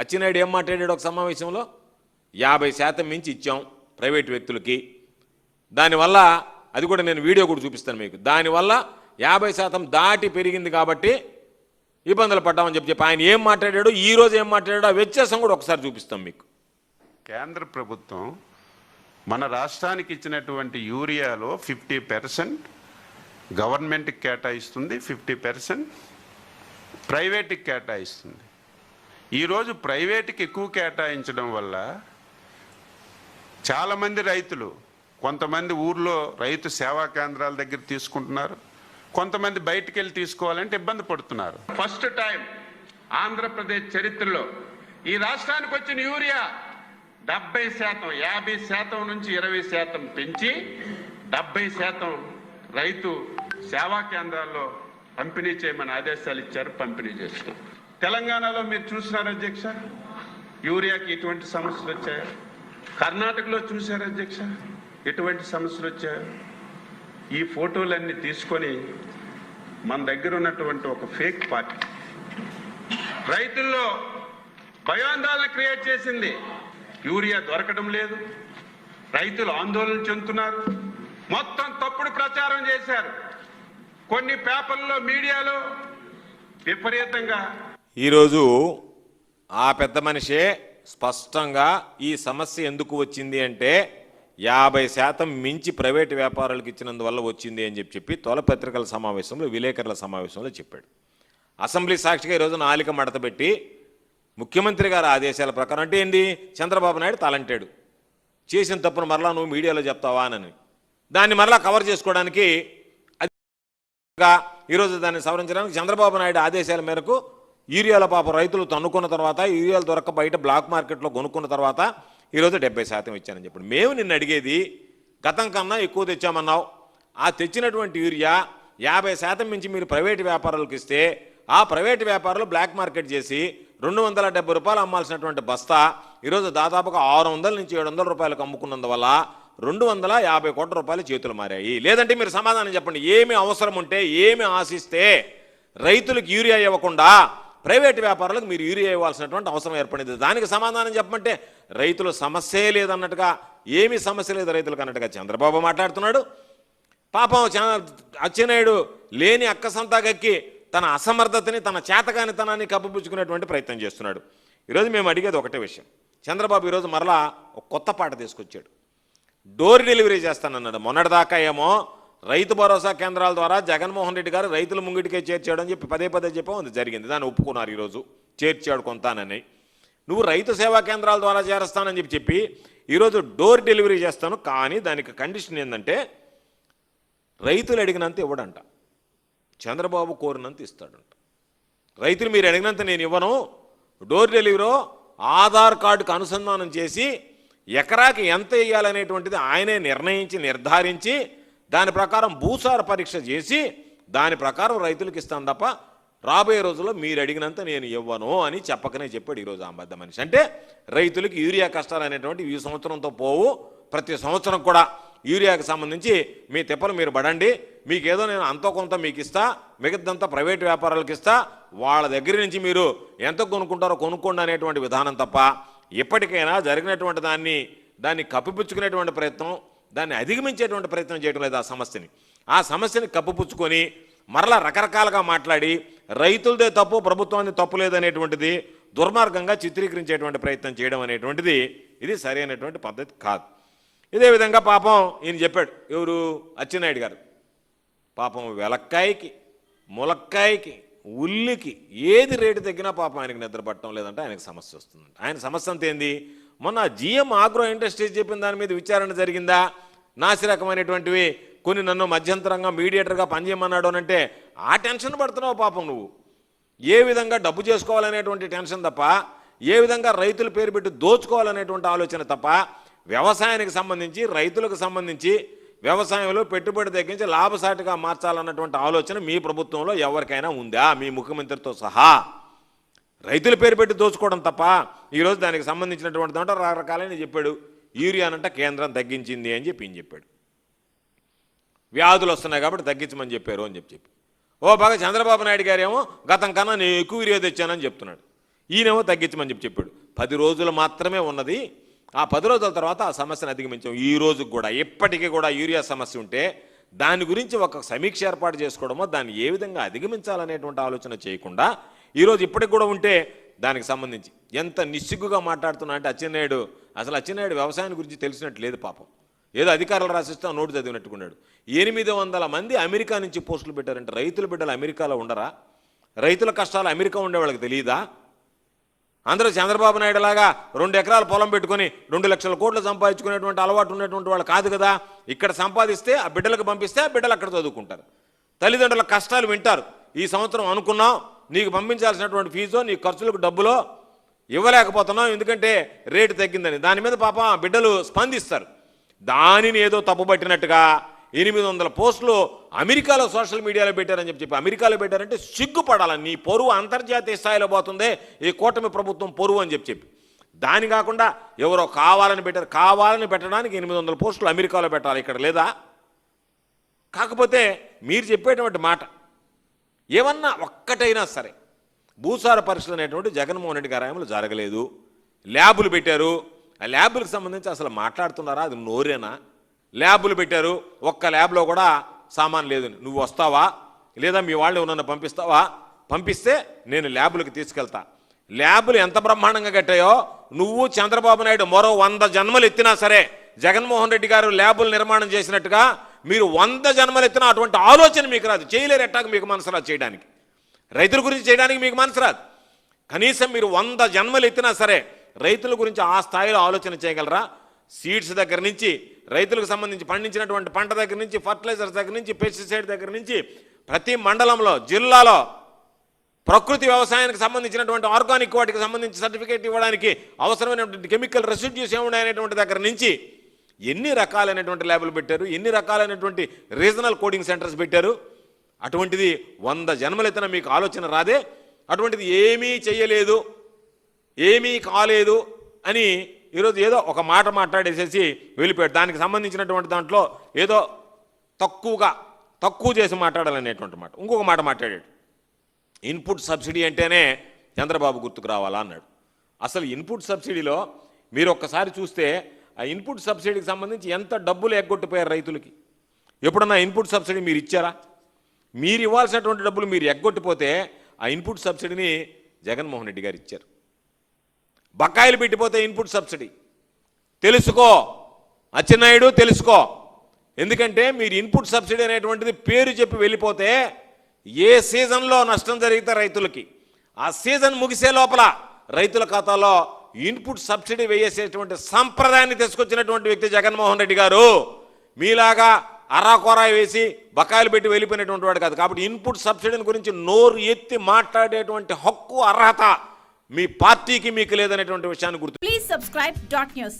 అచ్చినాయుడు ఏం మాట్లాడాడు ఒక సమావేశంలో? యాభై శాతం మించి ఇచ్చాం ప్రైవేట్ వ్యక్తులకి. దానివల్ల అది కూడా నేను వీడియో కూడా చూపిస్తాను మీకు. దానివల్ల యాభై శాతం దాటి పెరిగింది కాబట్టి ఇబ్బందులు పడ్డామని చెప్పి చెప్పి ఆయన ఏం మాట్లాడాడు ఈ రోజు ఏం మాట్లాడాడు ఆ వ్యత్యాసం కూడా ఒకసారి చూపిస్తాం మీకు. కేంద్ర ప్రభుత్వం మన రాష్ట్రానికి ఇచ్చినటువంటి యూరియాలో ఫిఫ్టీ పర్సెంట్ గవర్నమెంట్కి కేటాయిస్తుంది ఫిఫ్టీ పర్సెంట్ ప్రైవేట్కి కేటాయిస్తుంది. ఈరోజు ప్రైవేట్కి ఎక్కువ కేటాయించడం వల్ల చాలామంది రైతులు కొంతమంది ఊర్లో రైతు సేవా కేంద్రాల దగ్గర తీసుకుంటున్నారు కొంతమంది బయటికి వెళ్ళి తీసుకోవాలంటే ఇబ్బంది పడుతున్నారు. ఫస్ట్ టైం ఆంధ్రప్రదేశ్ చరిత్రలో ఈ రాష్ట్రానికి వచ్చిన యూరియా డెబ్బై శాతం యాభై శాతం నుంచి ఇరవై శాతం పెంచి డెబ్బై శాతం రైతు సేవా కేంద్రాల్లో పంపిణీ చేయమని ఆదేశాలు ఇచ్చారు పంపిణీ చేస్తున్నాం తెలంగాణలో మీరు చూసినారు అధ్యక్ష? యూరియాకి ఎటువంటి సమస్యలు వచ్చాయో? కర్ణాటకలో చూశారు అధ్యక్ష? ఎటువంటి సమస్యలు వచ్చాయో? ఈ ఫోటోలన్నీ తీసుకొని మన దగ్గర ఉన్నటువంటి ఒక ఫేక్ పార్టీ రైతుల్లో భయాందోళన క్రియేట్ చేసింది. యూరియా దొరకడం లేదు. రైతులు ఆందోళన చెందుతున్నారు. మొత్తం తప్పుడు ప్రచారం చేశారు. కొన్ని పేపర్లో మీడియాలో విపరీతంగా ఈరోజు ఆ పెద్ద మనిషే స్పష్టంగా ఈ సమస్య ఎందుకు వచ్చింది అంటే యాభై శాతం మించి ప్రైవేటు వ్యాపారాలకు ఇచ్చినందువల్ల వచ్చింది అని చెప్పి చెప్పి తొలపత్రికల సమావేశంలో విలేకరుల సమావేశంలో చెప్పాడు. అసెంబ్లీ సాక్షిగా ఈరోజు నాలిక మడతపెట్టి ముఖ్యమంత్రి గారి ఆదేశాల ప్రకారం అంటే ఏంటి చంద్రబాబు నాయుడు తలంటాడు. చేసిన తప్పును మరలా నువ్వు మీడియాలో చెప్తావా అని. దాన్ని మరలా కవర్ చేసుకోవడానికి అది ఈరోజు దాన్ని సవరించడానికి చంద్రబాబు నాయుడు ఆదేశాల మేరకు యూరియాల పాప రైతులు తన్నుకున్న తర్వాత యూరియాలు దొరక్క బయట బ్లాక్ మార్కెట్లో కొనుక్కున్న తర్వాత ఈరోజు డెబ్బై శాతం ఇచ్చానని చెప్పి మేము నిన్ను అడిగేది గతం కన్నా ఎక్కువ తెచ్చామన్నావు. ఆ తెచ్చినటువంటి యూరియా యాభై శాతం మించి మీరు ప్రైవేటు వ్యాపారులకు ఇస్తే ఆ ప్రైవేటు వ్యాపారులు బ్లాక్ మార్కెట్ చేసి రెండు వందల డెబ్బై రూపాయలు అమ్మాల్సినటువంటి బస్తా ఈరోజు దాదాపుగా ఆరు వందల నుంచి ఏడు వందల రూపాయలకు అమ్ముకున్నందువల్ల రెండు వందల యాభై కోట్ల రూపాయలు చేతులు మారాయి. లేదంటే మీరు సమాధానం చెప్పండి. ఏమి అవసరం ఉంటే ఏమి ఆశిస్తే రైతులకు యూరియా ఇవ్వకుండా ప్రైవేట్ వ్యాపారులకు మీరు యూరియా ఇవ్వాల్సినటువంటి అవసరం ఏర్పడింది. దానికి సమాధానం చెప్పమంటే రైతుల సమస్యే లేదన్నట్టుగా ఏమీ సమస్య లేదు రైతులకు అన్నట్టుగా చంద్రబాబు మాట్లాడుతున్నాడు. పాపం చ- అచ్చెన్నాయుడు లేని అక్క సంతాగక్కి తన అసమర్థతని తన చేతకానితనాన్ని కప్పిపుచ్చుకునేటువంటి ప్రయత్నం చేస్తున్నాడు. ఈరోజు మేము అడిగేది ఒకటే విషయం. చంద్రబాబు ఈరోజు మరలా ఒక కొత్త పాట తీసుకొచ్చాడు. డోర్ డెలివరీ చేస్తానన్నాడు. మొన్నటిదాకా ఏమో రైతు భరోసా కేంద్రాల ద్వారా జగన్మోహన్ రెడ్డి గారు రైతుల ముంగిటికే చేర్చాడు అని చెప్పి పదే పదే చెప్పాం అది జరిగింది. దాన్ని ఒప్పుకున్నారు ఈరోజు. చేర్చాడు కొంతానని. నువ్వు రైతు సేవా కేంద్రాల ద్వారా చేరుస్తానని చెప్పి చెప్పి ఈరోజు డోర్ డెలివరీ చేస్తాను కానీ దానికి కండిషన్ ఏంటంటే రైతులు అడిగినంత ఇవ్వడంట. చంద్రబాబు కోరినంత ఇస్తాడంట. రైతులు మీరు అడిగినంత నేను ఇవ్వను. డోర్ డెలివరీలో ఆధార్ కార్డుకు అనుసంధానం చేసి ఎకరాకి ఎంత వేయాలనేటువంటిది ఆయనే నిర్ణయించి నిర్ధారించి దాని ప్రకారం భూసార పరీక్ష చేసి దాని ప్రకారం రైతులకు ఇస్తాను తప్ప రాబోయే రోజుల్లో మీరు అడిగినంత నేను ఇవ్వను అని చెప్పకనే చెప్పాడు ఈరోజు ఆ మనిషి. అంటే రైతులకు యూరియా కష్టాలు అనేటువంటి ఈ సంవత్సరంతో పోవు. ప్రతి సంవత్సరం కూడా యూరియాకి సంబంధించి మీ తిప్పలు మీరు పడండి. మీకు ఏదో నేను అంతో కొంత మీకు ఇస్తా మిగతాదంతా ప్రైవేట్ వ్యాపారాలకు ఇస్తా. వాళ్ళ దగ్గర నుంచి మీరు ఎంత కొనుక్కుంటారో కొనుక్కోండి అనేటువంటి విధానం తప్ప ఇప్పటికైనా జరిగినటువంటి దాన్ని దాన్ని కప్పిపుచ్చుకునేటువంటి ప్రయత్నం దాన్ని అధిగమించేటువంటి ప్రయత్నం చేయడం లేదు ఆ సమస్యని. ఆ సమస్యని కప్పుపుచ్చుకొని మరలా రకరకాలుగా మాట్లాడి రైతులదే తప్పు ప్రభుత్వాన్ని తప్పు లేదనేటువంటిది దుర్మార్గంగా చిత్రీకరించేటువంటి ప్రయత్నం చేయడం అనేటువంటిది ఇది సరైనటువంటి పద్ధతి కాదు. ఇదే విధంగా పాపం ఈయన చెప్పాడు ఎవరు? అచ్చెన్నాయుడు గారు. పాపం వెలక్కాయకి ములక్కాయకి ఉల్లికి ఏది రేటు తగ్గినా పాపం ఆయనకు నిద్ర పట్టడం లేదంటే ఆయనకు సమస్య వస్తుందంట. ఆయన సమస్య అంతేంది మొన్న జిఎం ఆగ్రో ఇండస్ట్రీస్ చెప్పిన దాని మీద విచారణ జరిగిందా? నాసి రకమైనటువంటివి కొన్ని నన్ను మధ్యంతరంగా మీడియేటర్గా పనిచేయమన్నాడు అంటే ఆ టెన్షన్ పడుతున్నావు పాపం నువ్వు. ఏ విధంగా డబ్బు చేసుకోవాలనేటువంటి టెన్షన్ తప్ప ఏ విధంగా రైతుల పేరు పెట్టి దోచుకోవాలనేటువంటి ఆలోచన తప్ప వ్యవసాయానికి సంబంధించి రైతులకు సంబంధించి వ్యవసాయంలో పెట్టుబడి తగ్గించి లాభసాటిగా మార్చాలన్నటువంటి ఆలోచన మీ ప్రభుత్వంలో ఎవరికైనా ఉందా? మీ ముఖ్యమంత్రితో సహా. రైతుల పేరు పెట్టి దోచుకోవడం తప్ప ఈరోజు దానికి సంబంధించినటువంటి దాంట్లో రకరకాలని చెప్పాడు. యూరియానంట కేంద్రం తగ్గించింది అని చెప్పి ఈయన చెప్పాడు. వ్యాధులు వస్తున్నాయి కాబట్టి తగ్గించమని చెప్పారు అని చెప్పి చెప్పి ఓ బాగా చంద్రబాబు నాయుడు గారేమో గతం కన్నా నేను ఎక్కువ యూరియా తెచ్చానని చెప్తున్నాడు. ఈయనేమో తగ్గించమని చెప్పి చెప్పాడు. పది రోజులు మాత్రమే ఉన్నది. ఆ పది రోజుల తర్వాత ఆ సమస్యను అధిగమించాం. ఈ రోజు కూడా ఎప్పటికీ కూడా యూరియా సమస్య ఉంటే దాని గురించి ఒక సమీక్ష ఏర్పాటు చేసుకోవడమో దాన్ని ఏ విధంగా అధిగమించాలనేటువంటి ఆలోచన చేయకుండా ఈరోజు ఇప్పటికి కూడా ఉంటే దానికి సంబంధించి. ఎంత నిస్సిగ్గుగా మాట్లాడుతున్నా అంటే అచ్చెన్నాయుడు అసలు అచ్చెన్నాయుడు వ్యవసాయం గురించి తెలిసినట్టు లేదు పాపం. ఏదో అధికారులు రాసిస్తా నోటు చదివినట్టుకున్నాడు. ఎనిమిది వందల మంది అమెరికా నుంచి పోస్టులు పెట్టారంటే. రైతుల బిడ్డలు అమెరికాలో ఉండరా? రైతుల కష్టాలు అమెరికా ఉండేవాళ్ళకి తెలియదా? అందరూ చంద్రబాబు నాయుడు లాగా రెండు ఎకరాల పొలం పెట్టుకొని రెండు లక్షల కోట్లు సంపాదించుకునేటువంటి అలవాటు ఉన్నటువంటి వాళ్ళు కాదు కదా? ఇక్కడ సంపాదిస్తే ఆ బిడ్డలకు పంపిస్తే ఆ బిడ్డలు అక్కడ చదువుకుంటారు. తల్లిదండ్రుల కష్టాలు వింటారు. ఈ సంవత్సరం అనుకున్నాం నీకు పంపించాల్సినటువంటి ఫీజు నీ ఖర్చులకు డబ్బులో ఇవ్వలేకపోతున్నాం ఎందుకంటే రేటు తగ్గిందని. దాని మీద పాప బిడ్డలు స్పందిస్తారు. దానిని ఏదో తప్పుపట్టినట్టుగా ఎనిమిది వందల పోస్టులు అమెరికాలో సోషల్ మీడియాలో పెట్టారని చెప్పి చెప్పి అమెరికాలో పెట్టారంటే సిగ్గుపడాలి? నీ పొరువు అంతర్జాతీయ స్థాయిలో పోతుందే ఈ కూటమి ప్రభుత్వం పొరువు అని చెప్పి చెప్పి. దాని కాకుండా ఎవరో కావాలని పెట్టారు. కావాలని పెట్టడానికి ఎనిమిది వందల పోస్టులు అమెరికాలో పెట్టాలి. ఇక్కడ లేదా? కాకపోతే మీరు చెప్పేటువంటి మాట ఏమన్నా ఒక్కటైనా సరే భూసార పరీక్షలు అనేటువంటి జగన్మోహన్ రెడ్డి గారు జరగలేదు. ల్యాబులు పెట్టారు. ఆ ల్యాబులకు సంబంధించి అసలు మాట్లాడుతున్నారా? అది నోరేనా? ల్యాబులు పెట్టారు. ఒక్క ల్యాబ్లో కూడా సామాన్ లేదు నువ్వు వస్తావా? లేదా మీ వాళ్ళు నన్ను పంపిస్తావా? పంపిస్తే నేను ల్యాబులకు తీసుకెళ్తా. ల్యాబులు ఎంత బ్రహ్మాండంగా కట్టాయో నువ్వు చంద్రబాబు నాయుడు మరో వంద జన్మలు ఎత్తినా సరే జగన్మోహన్ రెడ్డి గారు ల్యాబులు నిర్మాణం చేసినట్టుగా మీరు వంద జన్మలు ఎత్తినా అటువంటి ఆలోచన మీకు రాదు. చేయలేరు ఎట్టాక మీకు మనసు రాదు చేయడానికి. రైతుల గురించి చేయడానికి మీకు మనసు రాదు. కనీసం మీరు వంద జన్మలు ఎత్తినా సరే రైతుల గురించి ఆ స్థాయిలో ఆలోచన చేయగలరా? సీడ్స్ దగ్గర నుంచి రైతులకు సంబంధించి పండించినటువంటి పంట దగ్గర నుంచి ఫర్టిలైజర్స్ దగ్గర నుంచి పెస్టిసైడ్ దగ్గర నుంచి ప్రతి మండలంలో జిల్లాలో ప్రకృతి వ్యవసాయానికి సంబంధించినటువంటి ఆర్గానిక్ వాటికి సంబంధించి సర్టిఫికేట్ ఇవ్వడానికి అవసరమైనటువంటి కెమికల్ రెసిడ్యూస్ ఏమున్నాయనేటువంటి దగ్గర నుంచి ఎన్ని రకాలైనటువంటి ల్యాబులు పెట్టారు? ఎన్ని రకాలైనటువంటి రీజనల్ కోడింగ్ సెంటర్స్ పెట్టారు? అటువంటిది వంద జన్మలెత్తిన మీకు ఆలోచన రాదే. అటువంటిది ఏమీ చేయలేదు ఏమీ కాలేదు అని ఈరోజు ఏదో ఒక మాట మాట్లాడేసేసి వెళ్ళిపోయాడు. దానికి సంబంధించినటువంటి దాంట్లో ఏదో తక్కువగా తక్కువ చేసి మాట్లాడాలనేటువంటి మాట. ఇంకొక మాట మాట్లాడాడు. ఇన్పుట్ సబ్సిడీ అంటేనే చంద్రబాబు గుర్తుకు రావాలా? అన్నాడు. అసలు ఇన్పుట్ సబ్సిడీలో మీరు ఒక్కసారి చూస్తే ఆ ఇన్పుట్ సబ్సిడీకి సంబంధించి ఎంత డబ్బులు ఎగ్గొట్టిపోయారు రైతులకి? ఎప్పుడన్నా ఇన్పుట్ సబ్సిడీ మీరు ఇచ్చారా? మీరు ఇవ్వాల్సినటువంటి డబ్బులు మీరు ఎగ్గొట్టిపోతే ఆ ఇన్పుట్ సబ్సిడీని జగన్మోహన్ రెడ్డి గారు ఇచ్చారు. బకాయిలు పెట్టిపోతే ఇన్పుట్ సబ్సిడీ. తెలుసుకో. అచ్చెన్నాయుడు తెలుసుకో. ఎందుకంటే మీరు ఇన్పుట్ సబ్సిడీ అనేటువంటిది పేరు చెప్పి వెళ్ళిపోతే ఏ సీజన్లో నష్టం జరిగితే రైతులకి ఆ సీజన్ ముగిసే లోపల రైతుల ఖాతాలో ఇన్పుట్ సబ్సిడీ వేసేటువంటి సంప్రదాయాన్ని తీసుకొచ్చినటువంటి వ్యక్తి జగన్మోహన్ రెడ్డి గారు. మీలాగా అరాకొరా వేసి బకాయిలు పెట్టి వెళ్ళిపోయినటువంటి వాడు కాదు. కాబట్టి ఇన్పుట్ సబ్సిడీని గురించి నోరు ఎత్తి మాట్లాడేటువంటి హక్కు అర్హత మీ పార్టీకి మీకు లేదనేటువంటి విషయాన్ని గుర్తు ప్లీజ్ సబ్స్క్రైబ్ డాట్ న్యూస్